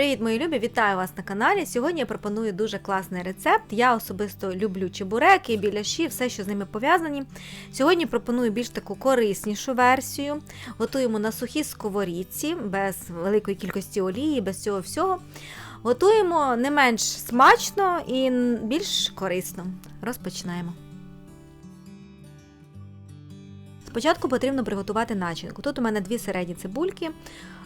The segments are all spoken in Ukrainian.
Привіт, мої любі! Вітаю вас на каналі. Сьогодні я пропоную дуже класний рецепт. Я особисто люблю чебуреки, біляші, все, що з ними пов'язані. Сьогодні пропоную більш таку кориснішу версію. Готуємо на сухій сковорідці, без великої кількості олії, без цього всього. Готуємо не менш смачно і більш корисно. Розпочинаємо. Спочатку потрібно приготувати начинку. Тут у мене дві середні цибульки.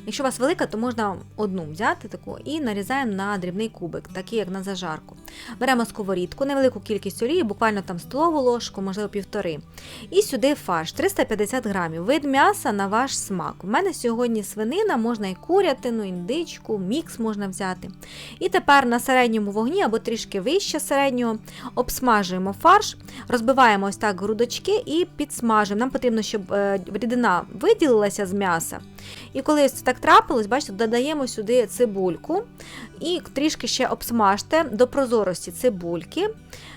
Якщо у вас велика, то можна одну взяти таку і нарізаємо на дрібний кубик, такий як на зажарку. Беремо сковорідку, невелику кількість олії, буквально там столову ложку, можливо, півтори. І сюди фарш 350 грамів. Вид м'яса на ваш смак. У мене сьогодні свинина, можна і курятину, індичку, мікс можна взяти. І тепер на середньому вогні або трішки вище середнього обсмажуємо фарш, розбиваємо ось так грудочки і підсмажуємо. Нам потрібно, щоб е, рідина виділилася з м'яса. І коли це так трапилось, бачите, додаємо сюди цибульку і трішки ще обсмажте до прозорості цибульки.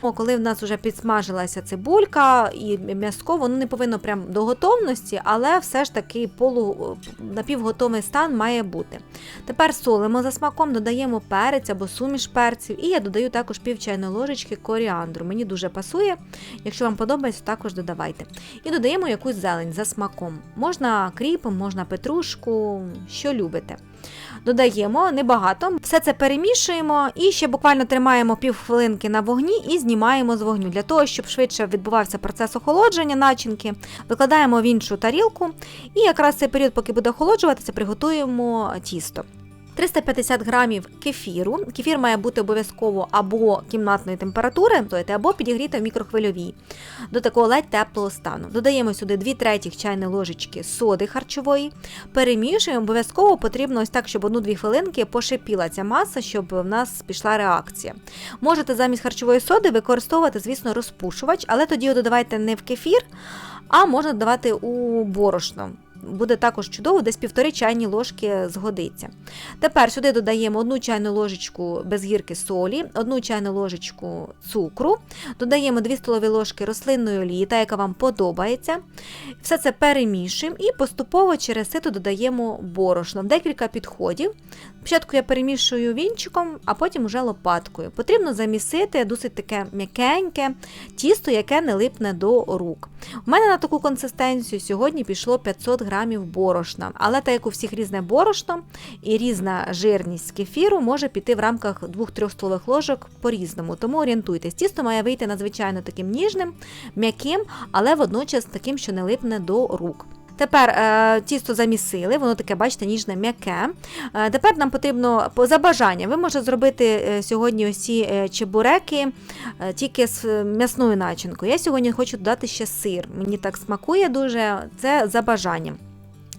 О, Коли в нас вже підсмажилася цибулька і м'яско, воно не повинно прям до готовності, але все ж таки полу напівготовий стан має бути. Тепер солимо за смаком, додаємо перець або суміш перців, і я додаю також пів чайної ложечки коріандру. Мені дуже пасує. Якщо вам подобається, також додавайте. І додаємо якусь зелень за смаком. Можна кріпом, можна петрушку, що любите. Додаємо небагато, все це перемішуємо і ще буквально тримаємо півхвилинки на вогні і знімаємо з вогню. Для того, щоб швидше відбувався процес охолодження начинки, викладаємо в іншу тарілку і якраз цей період, поки буде охолоджуватися, приготуємо тісто. 350 грамів кефіру. Кефір має бути обов'язково або кімнатної температури, або підігріти в мікрохвильовій до такого ледь теплого стану. Додаємо сюди 2 третіх чайної ложечки соди харчової, перемішуємо, обов'язково потрібно ось так, щоб 1-2 хвилинки пошипіла ця маса, щоб в нас пішла реакція. Можете замість харчової соди використовувати, звісно, розпушувач, але тоді додавайте не в кефір, а можна додавати у борошно буде також чудово, десь півтори чайні ложки згодиться. Тепер сюди додаємо одну чайну ложечку без гірки солі, одну чайну ложечку цукру, додаємо 2 столові ложки рослинної олії, та яка вам подобається. Все це перемішуємо і поступово через сито додаємо борошно. Декілька підходів. Спочатку я перемішую вінчиком, а потім уже лопаткою. Потрібно замісити досить таке м'якеньке тісто, яке не липне до рук. У мене на таку консистенцію сьогодні пішло 500 грамів борошна, але так як у всіх різне борошно і різна жирність кефіру може піти в рамках 2-3 столових ложок по-різному. Тому орієнтуйтесь, тісто має вийти надзвичайно таким ніжним, м'яким, але водночас таким, що не липне до рук. Тепер е, тісто замісили, воно таке, бачите, ніжне, м'яке. Е, тепер нам потрібно за бажанням, ви можете зробити е, сьогодні е, чебуреки тільки з м'ясною начинкою. Я сьогодні хочу додати ще сир. Мені так смакує дуже, це за бажанням.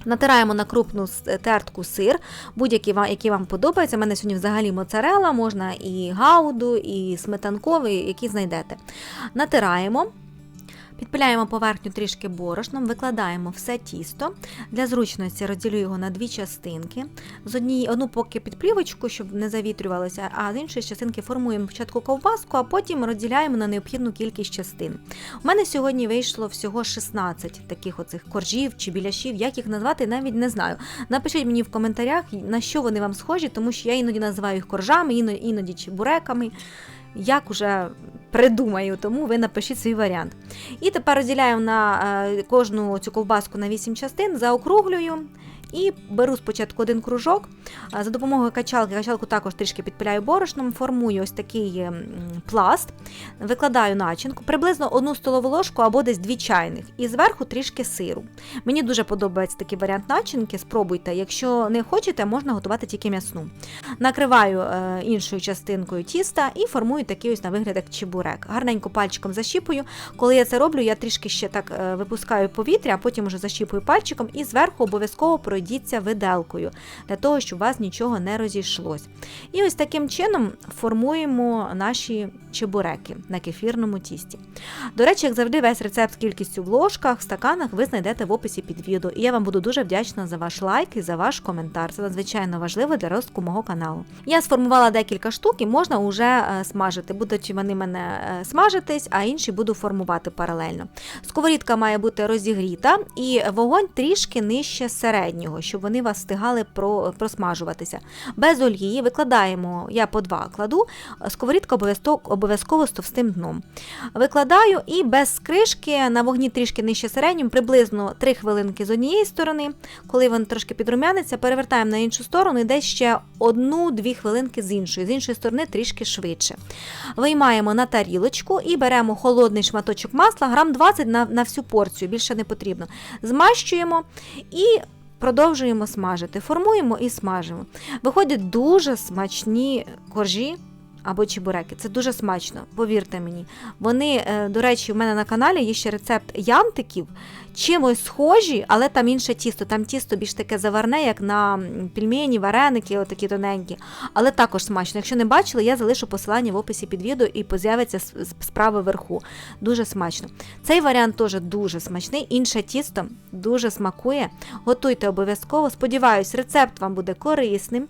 Натираємо на крупну тертку сир, будь-який який вам подобається. У мене сьогодні взагалі моцарела, можна і гауду, і сметанковий, який знайдете. Натираємо. Підпиляємо поверхню трішки борошном, викладаємо все тісто. Для зручності розділю його на дві частинки. З однієї одну поки під плівочку, щоб не завітрювалося, а з іншої частинки формуємо спочатку ковбаску, а потім розділяємо на необхідну кількість частин. У мене сьогодні вийшло всього 16 таких оцих коржів чи біляшів, як їх назвати, навіть не знаю. Напишіть мені в коментарях, на що вони вам схожі, тому що я іноді називаю їх коржами, іноді чебуреками як уже придумаю, тому ви напишіть свій варіант. І тепер розділяю на е, кожну цю ковбаску на 8 частин, заокруглюю. І беру спочатку один кружок. За допомогою качалки, качалку також трішки підпиляю борошном, формую ось такий пласт, викладаю начинку, приблизно одну столову ложку або десь дві чайних, і зверху трішки сиру. Мені дуже подобається такий варіант начинки, спробуйте. Якщо не хочете, можна готувати тільки м'ясну. Накриваю е, іншою частинкою тіста і формую такий ось на вигляд як чебурек. Гарненько пальчиком защіпую. Коли я це роблю, я трішки ще так е, випускаю повітря, а потім вже защіпую пальчиком і зверху обов'язково пройдіться виделкою, для того, щоб у вас нічого не розійшлось. І ось таким чином формуємо наші чебуреки на кефірному тісті. До речі, як завжди, весь рецепт кількістю в ложках, в стаканах ви знайдете в описі під відео. І я вам буду дуже вдячна за ваш лайк і за ваш коментар. Це надзвичайно важливо для росту мого каналу. Я сформувала декілька штук і можна вже е, смажити. Будуть вони мене е, смажитись, а інші буду формувати паралельно. Сковорідка має бути розігріта і вогонь трішки нижче середнього останнього, щоб вони вас встигали про, просмажуватися. Без олії викладаємо, я по два кладу, сковорідка обов'язково з товстим дном. Викладаю і без кришки на вогні трішки нижче середньому, приблизно 3 хвилинки з однієї сторони. Коли він трошки підрумяниться, перевертаємо на іншу сторону і десь ще 1-2 хвилинки з іншої, з іншої сторони трішки швидше. Виймаємо на тарілочку і беремо холодний шматочок масла, грам 20 на, на всю порцію, більше не потрібно. Змащуємо і продовжуємо смажити. Формуємо і смажимо. Виходять дуже смачні коржі. Або чебуреки. Це дуже смачно, повірте мені. Вони, е, до речі, у мене на каналі є ще рецепт янтиків, чимось схожі, але там інше тісто. Там тісто більш таке заварне, як на пельмені, вареники, отакі тоненькі. Але також смачно. Якщо не бачили, я залишу посилання в описі під відео і с- справа вверху. Дуже смачно. Цей варіант теж дуже смачний. Інше тісто дуже смакує. Готуйте обов'язково. Сподіваюсь, рецепт вам буде корисним.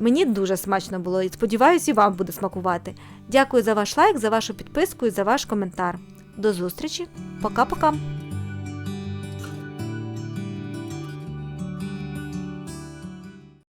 Мені дуже смачно було і сподіваюся, і вам буде смакувати. Дякую за ваш лайк, за вашу підписку і за ваш коментар. До зустрічі. Пока-пока.